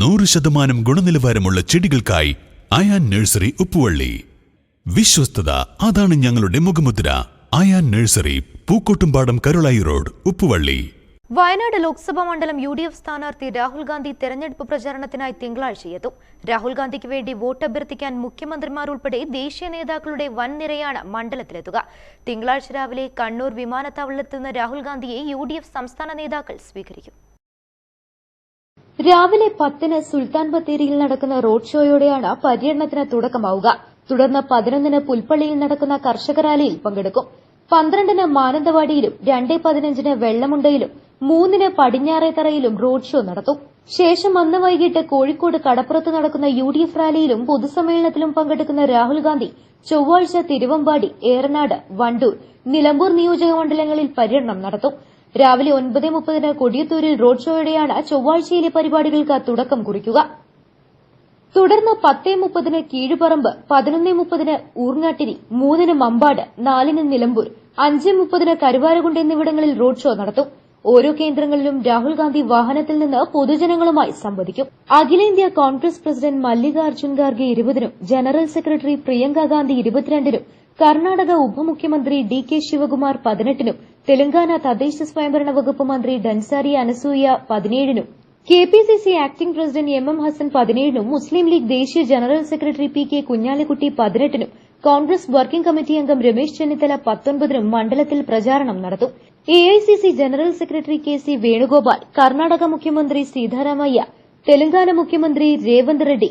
നൂറ് ശതമാനം ഗുണനിലവാരമുള്ള ചെടികൾക്കായി അയാൻ നഴ്സറി ഉപ്പുവള്ളി. വിശ്വസ്തത അതാണ് ഞങ്ങളുടെ മുഖമുദ്ര. Ayan nursery Pookkottumpadam Karulai road Uppuvalli. Wayanad Lok Sabha മണ്ഡലം യു ഡി എഫ് സ്ഥാനാർത്ഥി രാഹുൽ ഗാന്ധി തെരഞ്ഞെടുപ്പ് പ്രചാരണത്തിനായി തിങ്കളാഴ്ച എത്തും. രാഹുൽ ഗാന്ധിക്ക് വേണ്ടി വോട്ട് അഭ്യർത്ഥിക്കാൻ മുഖ്യമന്ത്രിമാർ ഉൾപ്പെടെ ദേശീയ നേതാക്കളുടെ വൻ നിരയാണ് മണ്ഡലത്തിലെത്തുക. തിങ്കളാഴ്ച രാവിലെ കണ്ണൂർ വിമാനത്താവളത്തിലെത്തുന്ന രാഹുൽ ഗാന്ധിയെ യു സംസ്ഥാന നേതാക്കൾ സ്വീകരിക്കും. രാവിലെ പത്തിന് സുൽത്താൻ ബത്തേരിയിൽ നടക്കുന്ന റോഡ് ഷോയോടെയാണ് പര്യടനത്തിന് തുടക്കമാവുക. തുടർന്ന് പതിനൊന്നിന് പുൽപ്പള്ളിയിൽ നടക്കുന്ന കർഷക റാലിയിൽ പങ്കെടുക്കും. പന്ത്രണ്ടിന് മാനന്തവാടിയിലും രണ്ടേ പതിനഞ്ചിന് വെള്ളമുണ്ടയിലും മൂന്നിന് പടിഞ്ഞാറേത്തറയിലും റോഡ് ഷോ നടത്തും. ശേഷം അന്ന് വൈകിട്ട് കോഴിക്കോട് കടപ്പുറത്ത് നടക്കുന്ന യു ഡി എഫ് റാലിയിലും പൊതുസമ്മേളനത്തിലും പങ്കെടുക്കുന്ന രാഹുൽ ഗാന്ധി ചൊവ്വാഴ്ച തിരുവമ്പാടി ഏറനാട് വണ്ടൂർ നിലമ്പൂർ നിയോജക മണ്ഡലങ്ങളിൽ പര്യടനം നടത്തും. രാവിലെ ഒൻപത് മുപ്പതിന് കൊടിയത്തൂരിൽ റോഡ് ഷോയോടെയാണ് ചൊവ്വാഴ്ചയിലെ പരിപാടികൾക്ക് തുടക്കം കുറിക്കുക. തുടർന്ന് പത്തേ മുപ്പതിന് കീഴുപറമ്പ് പതിനൊന്നേ മുപ്പതിന് ഊർങ്ങാട്ടിരി മൂന്നിന് മമ്പാട് നാലിന് നിലമ്പൂർ അഞ്ചേ മുപ്പതിന് കരുവാരകുണ്ട് എന്നിവിടങ്ങളിൽ റോഡ് ഷോ നടത്തും. ഓരോ കേന്ദ്രങ്ങളിലും രാഹുൽ ഗാന്ധി വാഹനത്തിൽ നിന്ന് പൊതുജനങ്ങളുമായി സംവദിക്കും. അഖിലേന്ത്യാ കോൺഗ്രസ് പ്രസിഡന്റ് മല്ലികാർജുൻ ഖാർഗെ ഇരുപതിനും ജനറൽ സെക്രട്ടറി പ്രിയങ്ക ഗാന്ധി ഇരുപത്തിരണ്ടിനും കർണാടക ഉപമുഖ്യമന്ത്രി ഡി കെ ശിവകുമാർ പതിനെട്ടിനും തെലങ്കാന തദ്ദേശ സ്വയംഭരണ വകുപ്പ് മന്ത്രി Dansari Anasuya പതിനേഴിനും. K P C C acting president M M Hassan പതിനേഴിനും Muslim League ദേശീയ general secretary P K Kunhalikutty പതിനെട്ടിനും കോൺഗ്രസ് വർക്കിംഗ് കമ്മിറ്റി അംഗം രമേശ് ചെന്നിത്തല പത്തൊൻപതിനും മണ്ഡലത്തിൽ പ്രചാരണം നടത്തും. A I C C general secretary K C Venugopal Karnataka മുഖ്യമന്ത്രി സീതാരാമയ്യ തെലങ്കാന മുഖ്യമന്ത്രി രേവന്ത് റെഡ്ഡി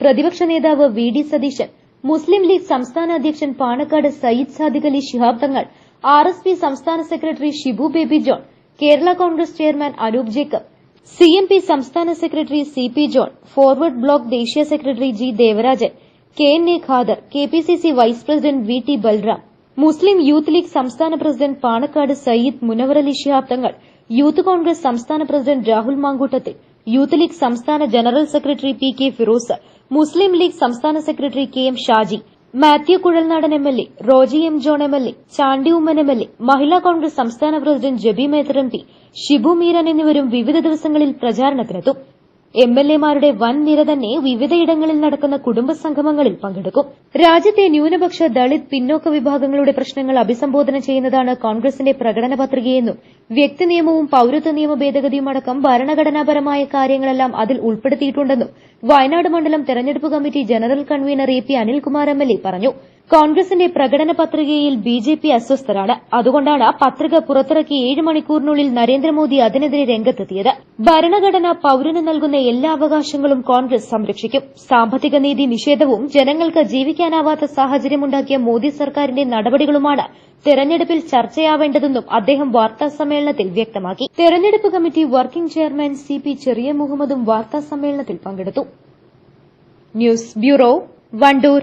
പ്രതിപക്ഷ നേതാവ് വി ഡി സതീശൻ മുസ്ലിം ലീഗ് സംസ്ഥാന അധ്യക്ഷൻ Panakkad Sayyid Sadiq Ali Shihab Thangal R S P സംസ്ഥാന secretary Shibu Baby John Kerala Congress chairman Anoop Jacob C M P സംസ്ഥാന secretary C P John Forward Bloc ദേശീയ secretary G Devarajan K N A Khader K P C C vice president V T Balram Muslim Youth League സംസ്ഥാന president Panakkad Sayyid Munavar Ali Shihab Thangal Youth Congress സംസ്ഥാന president Rahul Mamkootathil Youth League സംസ്ഥാന general secretary P K Firos Muslim League സംസ്ഥാന secretary K M Shaji Mathew Kuzhalnadan M L A Roji M John M L A Chandy Oommen M L A Mahila Congress സംസ്ഥാന president Jebi Mather M P Shibu Meeran എന്നിവരും വിവിധ ദിവസങ്ങളിൽ പ്രചാരണത്തിനെത്തും. M L എമാരുടെ വൻ നിര തന്നെ വിവിധയിടങ്ങളിൽ നടക്കുന്ന കുടുംബ സംഗമങ്ങളിൽ പങ്കെടുക്കും. രാജ്യത്തെ ന്യൂനപക്ഷ ദളിത് പിന്നോക്ക വിഭാഗങ്ങളുടെ പ്രശ്നങ്ങൾ അഭിസംബോധന ചെയ്യുന്നതാണ് കോൺഗ്രസിന്റെ പ്രകടന പത്രികയെന്നും വ്യക്തി നിയമവും പൌരത്വ നിയമ ഭേദഗതിയും അടക്കം ഭരണഘടനാപരമായ കാര്യങ്ങളെല്ലാം അതിൽ ഉൾപ്പെടുത്തിയിട്ടുണ്ടെന്നും വയനാട് മണ്ഡലം തെരഞ്ഞെടുപ്പ് committee general convener A P Anilkumar M L A പറഞ്ഞു. കോൺഗ്രസിന്റെ പ്രകടന പത്രികയിൽ ബി ജെ പി അസ്വസ്ഥരാണ്. അതുകൊണ്ടാണ് പത്രിക പുറത്തിറക്കി ഏഴ് മണിക്കൂറിനുള്ളിൽ നരേന്ദ്രമോദി അതിനെതിരെ രംഗത്തെത്തിയത്. ഭരണഘടന പൌരന് നൽകുന്ന എല്ലാ അവകാശങ്ങളും കോൺഗ്രസ് സംരക്ഷിക്കും. സാമ്പത്തിക നീതി നിഷേധവും ജനങ്ങൾക്ക് ജീവിക്കാനാവാത്ത സാഹചര്യമുണ്ടാക്കിയ മോദി സർക്കാരിന്റെ നടപടികളുമാണ് തെരഞ്ഞെടുപ്പിൽ ചർച്ചയാവേണ്ടതെന്നും അദ്ദേഹം വാർത്താസമ്മേളനത്തിൽ വ്യക്തമാക്കി. തെരഞ്ഞെടുപ്പ് committee working chairman C P Cheriya മുഹമ്മദും വാർത്താസമ്മേളനത്തിൽ പങ്കെടുത്തു. News bureau Wandoor.